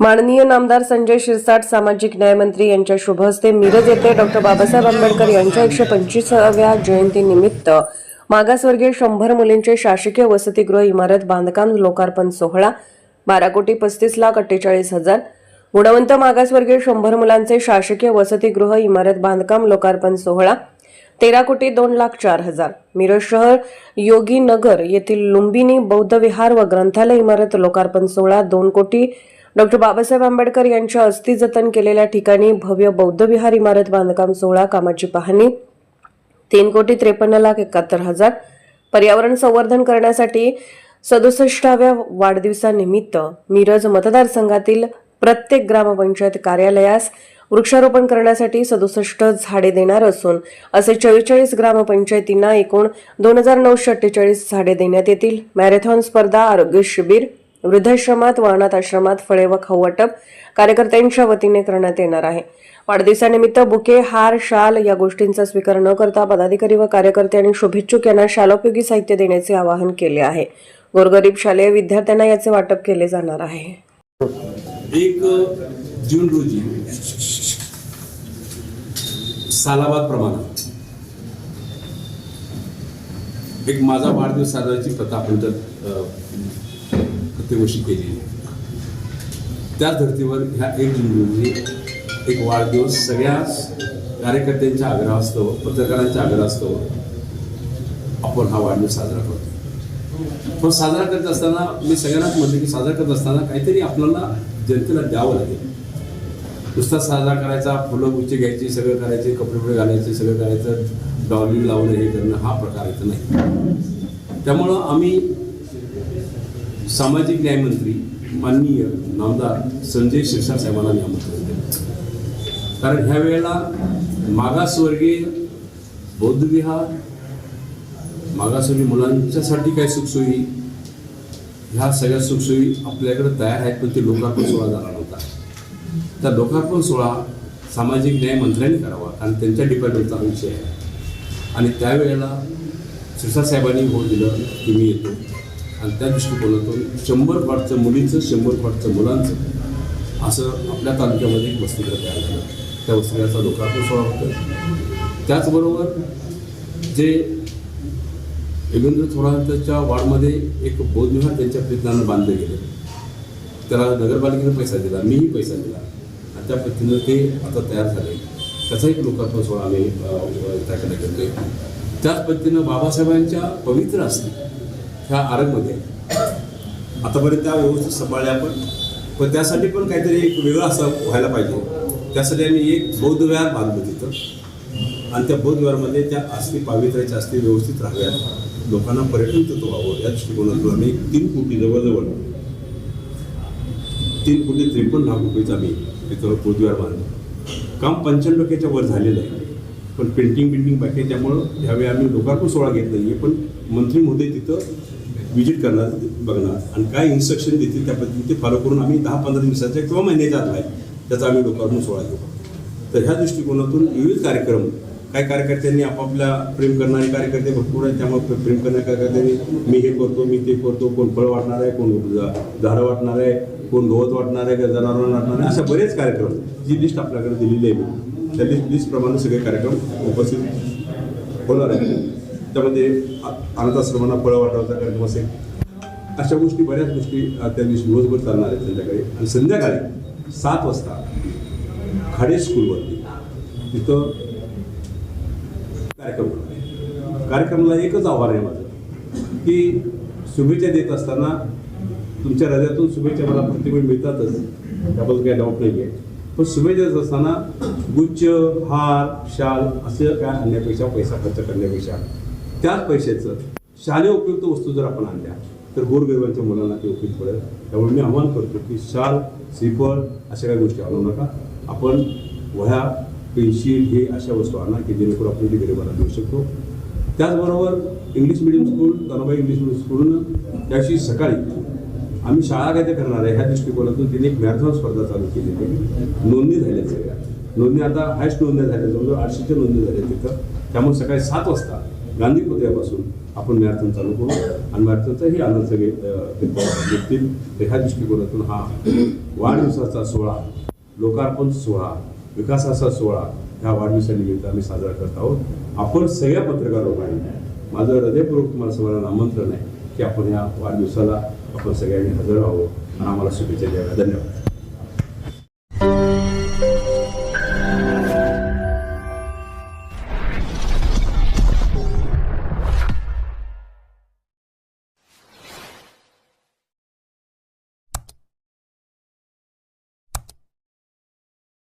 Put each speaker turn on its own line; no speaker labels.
माननीय नामदार संजय शिरसाट सामाजिक न्याय मंत्री यांच्या शुभ हस्ते मिरज येथे डॉक्टर बाबासाहेब आंबेडकर यांच्या एकशे पंचवीसाव्या जयंतीनिमित्त मागासवर्गीय शंभर मुलींचे शासकीय वसतिगृह इमारत बांधकाम लोकार्पण सोहळा बारा कोटी पस्तीस लाख अठ्ठेचाळीस हजार. गुणवंत मागासवर्गीय शंभर मुलांचे शासकीय वसतिगृह इमारत बांधकाम लोकार्पण सोहळा तेरा कोटी दोन लाख चार हजार. मिरज शहर योगी नगर येथील लुंबिनी बौद्ध विहार व ग्रंथालय इमारत लोकार्पण सोहळा दोन कोटी डॉक्टर बाबासाहेब आंबेडकर यांच्या अस्थि जतन केलेल्या ठिकाणी भव्य बौद्ध विहार इमारत बांधकाम सोहळा कामाची पाहणी तीन कोटी त्रेपन्न लाख एकाहत्तर हजार. पर्यावरण संवर्धन करण्यासाठी सदुसष्टाव्या वाढदिवसानिमित्त मिरज मतदारसंघातील प्रत्येक ग्रामपंचायत कार्यालयास वृक्षारोपण करण्यासाठी सदुसष्ट झाडे देणार असून असे चव्वेचाळीस ग्रामपंचायतींना एकूण दोन हजार नऊशे अठ्ठेचाळीस झाडे देण्यात येतील. मॅरेथॉन स्पर्धा आरोग्य शिबिर वृद्धाश्रमात वाहनात आश्रमात फळे व खाऊ वाटप कार्यकर्त्यांच्या वतीने करण्यात येणार आहे. वाढदिवसानिमित्त बुके हार शाल या गोष्टींचा स्वीकार न करता पदाधिकारी व कार्यकर्ते आणि शुभेच्छुक यांना शालोपयोगी साहित्य देण्याचे आवाहन केले आहे. गोरगरीब शालेय विद्यार्थ्यांना याचे वाटप केले जाणार आहे.
एक जून रोजी सालाबाद प्रमाणात एक माझा वाढदिवस साजराची प्रथा आपण तर अ, केली त्या धर्तीवर ह्या एक जून एक वाढदिवस सगळ्या कार्यकर्त्यांच्या आग्रहास्तव पत्रकारांच्या आग्रहास्तव आपण हा वाढदिवस साजरा करतो. पण साजरा करत असताना मी सगळ्यांनाच म्हणते की साजरा करत असताना काहीतरी आपल्याला जनतेला द्यावं लागेल. नुसता साजरा करायचा फुलं गुच्छे घ्यायची सगळं करायचे कपडे वगैरे घालायचे सगळं करायचं डॉली लावणं हे करणं हा प्रकार इथं नाही. त्यामुळं आम्ही सामाजिक न्यायमंत्री माननीय नामदार संजय शिरसाट साहेबांना मी आमंत्रण दिलं कारण ह्या वेळेला मागासवर्गीय बौद्धविहार मागासवर्गीय मुलांच्यासाठी काय सुखसोयी ह्या सगळ्या सुखसोयी आपल्याकडे तयार आहेत पण ते लोकार्पण सोहळा झाला नव्हता. त्या लोकार्पण सोहळा सामाजिक न्याय मंत्र्यांनी करावा कारण त्यांच्या डिपार्टमेंटचा विषय आहे. आणि त्यावेळेला शिरसाट साहेबांनी हो दिलं की मी येतो. आणि त्या दृष्टिकोनातून शंभर पाठचं मुलींचं शंभर पाठचं मुलांचं. असं आपल्या तालुक्यामध्ये एक वसतिगृह तयार झालं. त्या वसतिगृहाचा लोकार्पण सोहळा होतो त्याचबरोबर जे योगेंद्र थोरातांच्या वार्डमध्ये एक बोधविहार त्यांच्या प्रयत्नानं बांधलं गेलं. त्याला नगरपालिकेनं पैसा दिला मीही पैसा दिला. आणि त्या पद्धतीनं ते आता तयार झाले. त्याचा एक लोकार्पण सोहळा आम्ही त्याकडे करतोय त्याच पद्धतीनं बाबासाहेबांच्या पवित्र असते ह्या आरंभमध्ये आतापर्यंत त्या व्यवस्थित सांभाळल्या आपण पण त्यासाठी पण काहीतरी एक वेगळं असं व्हायला पाहिजे. त्यासाठी आम्ही एक बौद्ध विहार बांधलं तिथं. आणि त्या बौद्ध विहारमध्ये त्या अस्थी पावित्र्याच्या अस्थी व्यवस्थित राहाव्यात. लोकांना पर्यटन तत्व व्हावं या दृष्टिकोनातून आम्ही तीन कोटी जवळजवळ तीन कोटी त्रेपन्न लाख रुपयेचं आम्ही तिथं बौद्धविहार बांधलं. काम पंच्याण्णव टक्क्याच्या वर झालेलं आहे. पण पेंटिंग बिल्डिंग बाकी त्यामुळं ह्यावेळी आम्ही लोकार्पण सोहळा घेत नाही आहे. पण मंत्री महोदय तिथं व्हिजिट करणार बघणार. आणि काय इन्स्ट्रक्शन देतील त्या पद्धतीने ते फॉलो करून आम्ही दहा पंधरा दिवसाच्या किंवा महिन्याच्या आत आहे त्याचा आम्ही लोकांना सोहळा घेऊ. तर ह्या दृष्टिकोनातून विविध कार्यक्रम काही कार्यकर्त्यांनी आपापल्या प्रेम करणारे कार्यकर्ते भरपूर आहेत. त्यामुळे प्रेम करणाऱ्या कार्यकर्त्यांनी मी हे करतो मी ते करतो कोण फळ वाटणार आहे कोण झाडं वाटणार आहे कोण गवत वाटणार आहे जनावर वाटणार आहे अशा बरेच कार्यक्रम. जी लिस्ट आपल्याकडे दिलेली आहे त्या लिस्ट लिस्टप्रमाणे सगळे कार्यक्रम उपस्थित होणार आहेत. त्यामध्ये अनाथाश्रमांना फळं वाटवता कार्यक्रम असेल अशा गोष्टी बऱ्याच गोष्टी त्यांनी त्या दिवशी दिवसभर चालणार आहेत संध्याकाळी. आणि संध्याकाळी सात वाजता खाडे स्कूलवरती तिथं कार्यक्रम होणार आहे. कार्यक्रमाला एकच आव्हान आहे माझं की शुभेच्छा देत असताना तुमच्या हृदयातून शुभेच्छा मला प्रत्येक मिळतातच. त्याबद्दल काही डाऊट नाही आहे पण शुभेच्छा देत असताना गुच्छ हार शाल असं काय आणण्यापेक्षा पैसा खर्च करण्यापेक्षा त्याच पैशाचं शालेय उपयुक्त वस्तू जर आपण आणल्या तर गोरगरिबांच्या मुलांना ते उपयुक्त पडेल. त्यामुळे मी आव्हान करतो की शाल श्रीफळ अशा काही गोष्टी आणू नका. आपण वह्या पेन्सिल हे अशा वस्तू आणा की जेणेकरून आपण ते गरिबांना देऊ शकतो. त्याचबरोबर English medium school Tanubai English medium स्कूलनं त्याशी सकाळी आम्ही शाळा काय ते करणार आहे ह्या दृष्टिकोनातून त्यांनी एक मॅरेथॉन स्पर्धा चालू केली आहे नोंदणी झाल्या सगळ्या नोंदणी आता हायस्ट नोंदण्या झाल्या जवळजवळ आठशेच्या नोंदणी झाल्या तिथं. त्यामुळे सकाळी सात वाजता गांधी पुतळ्यापासून आपण मॅरेथॉन चालू करू आणि मॅरेथॉनचाही आनंद सगळे अ, घेतील तर ह्या दृष्टिकोनातून हा वाढदिवसाचा सोहळा लोकार्पण सोहळा विकासाचा सोहळा ह्या वाढदिवसानिमित्त आम्ही साजरा करत आहोत. आपण सगळ्या पत्रकार लोकांनी माझं हृदयपूर्वक तुम्हाला सगळ्यांना आमंत्रण आहे की आपण या वाढदिवसाला आपण सगळ्यांनी हजर राहावं आणि आम्हाला शुभेच्छा द्याव्या. धन्यवाद.